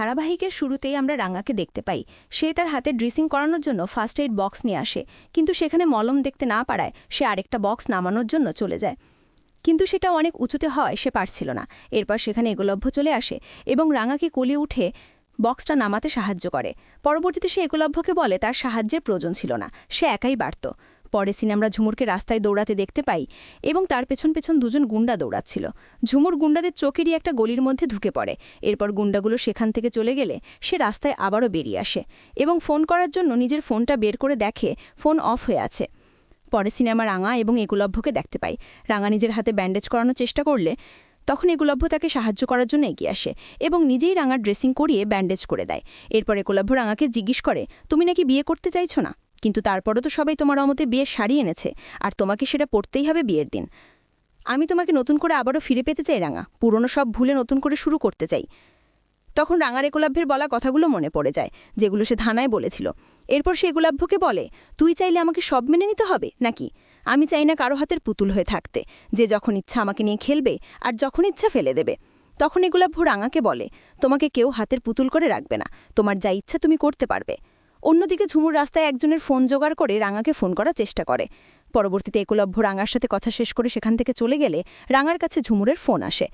ধারাবাহিকের শুরুতেই আমরা রাঙাকে দেখতে পাই। সে তার হাতে ড্রেসিং করানোর জন্য ফার্স্ট এইড বক্স নিয়ে আসে। কিন্তু সেখানে মলম দেখতে না পারায় সে আরেকটা বক্স নামানোর জন্য চলে যায়। কিন্তু সেটা অনেক উঁচুতে হয়, সে পারছিল না। এরপর সেখানে একলভ্য চলে আসে এবং রাঙাকে কোলে উঠে বক্সটা নামাতে সাহায্য করে। পরবর্তীতে সে একলভ্যকে বলে, তার সাহায্যের প্রয়োজন ছিল না। সে একাই বাড়ত। পরে সিনে আমরা ঝুমুরকে রাস্তায় দৌড়াতে দেখতে পাই এবং তার পেছন পেছন দুজন গুন্ডা দৌড়াচ্ছিল। ঝুমুর গুন্ডাদের চোখেরই একটা গলির মধ্যে ঢুকে পড়ে। এরপর গুন্ডাগুলো সেখান থেকে চলে গেলে সে রাস্তায় আবারও বেরিয়ে আসে এবং ফোন করার জন্য নিজের ফোনটা বের করে দেখে ফোন অফ হয়ে আছে। পরে সিনেমা রাঙা এবং একলভ্যকে দেখতে পাই। রাঙা নিজের হাতে ব্যান্ডেজ করানোর চেষ্টা করলে তখন একলভ্য তাকে সাহায্য করার জন্য এগিয়ে আসে এবং নিজেই রাঙার ড্রেসিং করিয়ে ব্যান্ডেজ করে দেয়। এরপর একলভ্য রাঙাকে জিজ্ঞেস করে, তুমি নাকি বিয়ে করতে চাইছো না? কিন্তু তারপরও তো সবাই তোমার অমতে বিয়ের শাড়ি এনেছে, আর তোমাকে সেটা পড়তেই হবে বিয়ের দিন। আমি তোমাকে নতুন করে আবারও ফিরে পেতে চাই, রাঙা। পুরনো সব ভুলে নতুন করে শুরু করতে চাই। তখন রাঙার একলাভ্যের বলা কথাগুলো মনে পড়ে যায়, যেগুলো সে ধানায় বলেছিল। এরপর সে একলাভ্যকে বলে, তুই চাইলে আমাকে সব মেনে নিতে হবে, নাকি? আমি চাই না কারও হাতের পুতুল হয়ে থাকতে। যে যখন ইচ্ছা আমাকে নিয়ে খেলবে, আর যখন ইচ্ছা ফেলে দেবে। তখন এগুলাভ্য রাঙাকে বলে, তোমাকে কেউ হাতের পুতুল করে রাখবে না। তোমার যা ইচ্ছা তুমি করতে পারবে। অন্যদিকে ঝুমুর রাস্তায় একজনের ফোন জোগাড় করে রাঙাকে ফোন করার চেষ্টা করে। পরবর্তীতে একলভ্য রাঙার সাথে কথা শেষ করে সেখান থেকে চলে গেলে রাঙার কাছে ঝুমুরের ফোন আসে।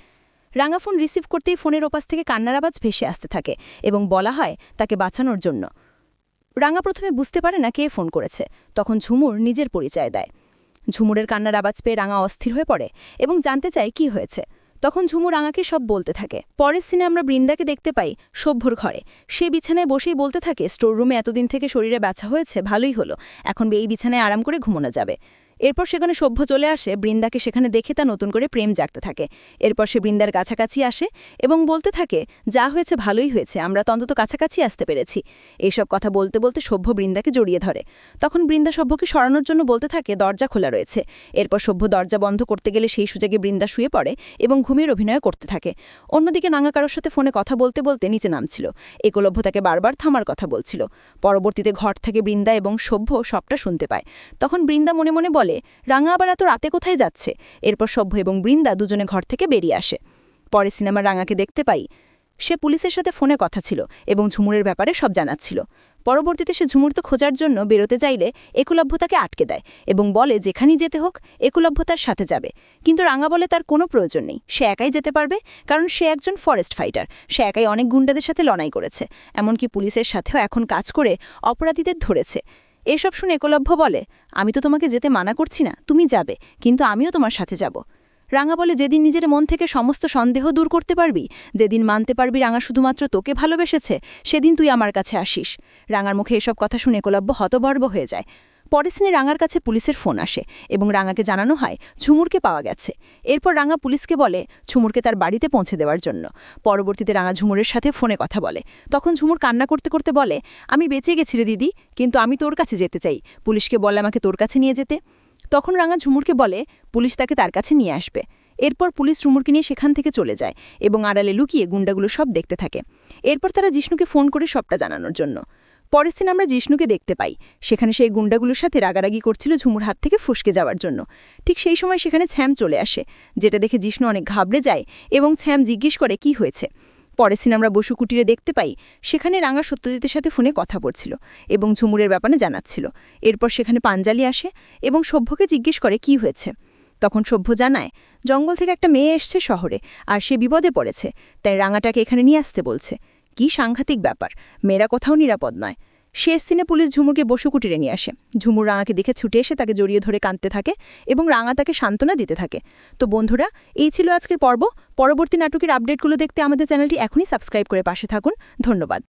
রাঙা ফোন রিসিভ করতেই ফোনের ওপাশ থেকে কান্নার আওয়াজ ভেসে আসতে থাকে এবং বলা হয় তাকে বাঁচানোর জন্য। রাঙা প্রথমে বুঝতে পারে না কে ফোন করেছে। তখন ঝুমুর নিজের পরিচয় দেয়। ঝুমুরের কান্নার আওয়াজ পেয়ে রাঙা অস্থির হয়ে পড়ে এবং জানতে চায় কি হয়েছে। তখন ঝুমু রাঙাকে সব বলতে থাকে। পরের সিনে আমরা বৃন্দাকে দেখতে পাই সভ্যর ঘরে। সে বিছানায় বসেই বলতে থাকে, স্টোররুমে এতদিন থেকে শরীরে ব্যথা হয়েছে, ভালোই হলো। এখন এই বিছানায় আরাম করে ঘুমোনো যাবে। এরপর সেখানে সভ্য চলে আসে, বৃন্দাকে সেখানে দেখে তা নতুন করে প্রেম জাগতে থাকে। এরপর সে বৃন্দার কাছাকাছি আসে এবং বলতে থাকে, যা হয়েছে ভালোই হয়েছে, আমরা তো অন্তত কাছাকাছি আসতে পেরেছি। এইসব কথা বলতে বলতে সভ্য বৃন্দাকে জড়িয়ে ধরে। তখন বৃন্দা সভ্যকে সরানোর জন্য বলতে থাকে, দরজা খোলা রয়েছে। এরপর সভ্য দরজা বন্ধ করতে গেলে সেই সুযোগে বৃন্দা শুয়ে পড়ে এবং ঘুমিয়ে অভিনয় করতে থাকে। অন্যদিকে নাঙ্গা কারোর সাথে ফোনে কথা বলতে বলতে নিচে নামছিল। একলভ্য তাকে বারবার থামার কথা বলছিল। পরবর্তীতে ঘর থেকে বৃন্দা এবং সভ্য সবটা শুনতে পায়। তখন বৃন্দা মনে মনে বলে রাঙা আবার এত রাতে কোথায় যাচ্ছে? এরপর সভ্য এবং বৃন্দা দুজনে ঘর থেকে বেরিয়ে আসে। পরে সিনেমার রাঙাকে দেখতে পাই, সে পুলিশের সাথে ফোনে কথা ছিল এবং ঝুমুরের ব্যাপারে সব জানাচ্ছিল। পরবর্তীতে সে ঝুমুর তো খোঁজার জন্য বেরোতে চাইলে একলভ্য তাকে আটকে দেয় এবং বলে, যেখানেই যেতে হোক একলভ্য তার সাথে যাবে। কিন্তু রাঙা বলে তার কোনো প্রয়োজন নেই। সে একাই যেতে পারবে, কারণ সে একজন ফরেস্ট ফাইটার সে একাই অনেক গুন্ডাদের সাথে লড়াই করেছে। এমনকি পুলিশের সাথেও এখন কাজ করে অপরাধীদের ধরেছে। এসব শুনে একলভ্য বলে, আমি তো তোমাকে যেতে মানা করছি না, তুমি যাবে, কিন্তু আমিও তোমার সাথে যাব। রাঙা বলে, যেদিন নিজের মন থেকে সমস্ত সন্দেহ দূর করতে পারবি, যেদিন মানতে পারবি রাঙা শুধুমাত্র তোকে ভালোবেসেছে, সেদিন তুই আমার কাছে আসিস। রাঙার মুখে এসব কথা শুনে একলভ্য হতবর্ব হয়ে যায়। পরে সিনে রাঙার কাছে পুলিশের ফোন আসে এবং রাঙাকে জানানো হয়, ঝুমুরকে পাওয়া গেছে। এরপর রাঙা পুলিশকে বলে, ঝুমুরকে তার বাড়িতে পৌঁছে দেওয়ার জন্য। পরবর্তীতে রাঙা ঝুমুরের সাথে ফোনে কথা বলে। তখন ঝুমুর কান্না করতে করতে বলে, আমি বেঁচে গেছি রে দিদি, কিন্তু আমি তোর কাছে যেতে চাই। পুলিশকে বলে আমাকে তোর কাছে নিয়ে যেতে। তখন রাঙা ঝুমুরকে বলে, পুলিশ তাকে তার কাছে নিয়ে আসবে। এরপর পুলিশ রুমুরকে নিয়ে সেখান থেকে চলে যায় এবং আড়ালে লুকিয়ে গুন্ডাগুলো সব দেখতে থাকে। এরপর তারা জিষ্ণুকে ফোন করে সবটা জানানোর জন্য। পরের দিন আমরা জিষ্ণুকে দেখতে পাই। সেখানে সেই গুন্ডাগুলোর সাথে রাগারাগি করছিল ঝুমুর হাত থেকে ফুসকে যাওয়ার জন্য। ঠিক সেই সময় সেখানে ছ্যাম চলে আসে, যেটা দেখে জিষ্ণু অনেক ঘাবড়ে যায় এবং ছ্যাম জিজ্ঞেস করে, কি হয়েছে? পরের দিন আমরা বসু কুটিরে দেখতে পাই, সেখানে রাঙা সত্যজিতের সাথে ফোনে কথা বলছিল এবং ঝুমুরের ব্যাপারে জানাচ্ছিল। এরপর সেখানে পাঞ্জালি আসে এবং সভ্যকে জিজ্ঞেস করে, কি হয়েছে? তখন সভ্য জানায়, জঙ্গল থেকে একটা মেয়ে এসছে শহরে, আর সে বিপদে পড়েছে, তাই রাঙাটাকে এখানে নিয়ে আসতে বলছে। কি সাংঘাতিক ব্যাপার, মেয়েরা কোথাও নিরাপদ নয়। শেষ সিনে পুলিশ ঝুমুরকে বসু কুটিরে নিয়ে আসে। ঝুমুর রাঙাকে দেখে ছুটে এসে তাকে জড়িয়ে ধরে কাঁদতে থাকে এবং রাঙা তাকে সান্ত্বনা দিতে থাকে। তো বন্ধুরা, এই ছিল আজকের পর্ব। পরবর্তী নাটকের আপডেটগুলো দেখতে আমাদের চ্যানেলটি এখনই সাবস্ক্রাইব করে পাশে থাকুন। ধন্যবাদ।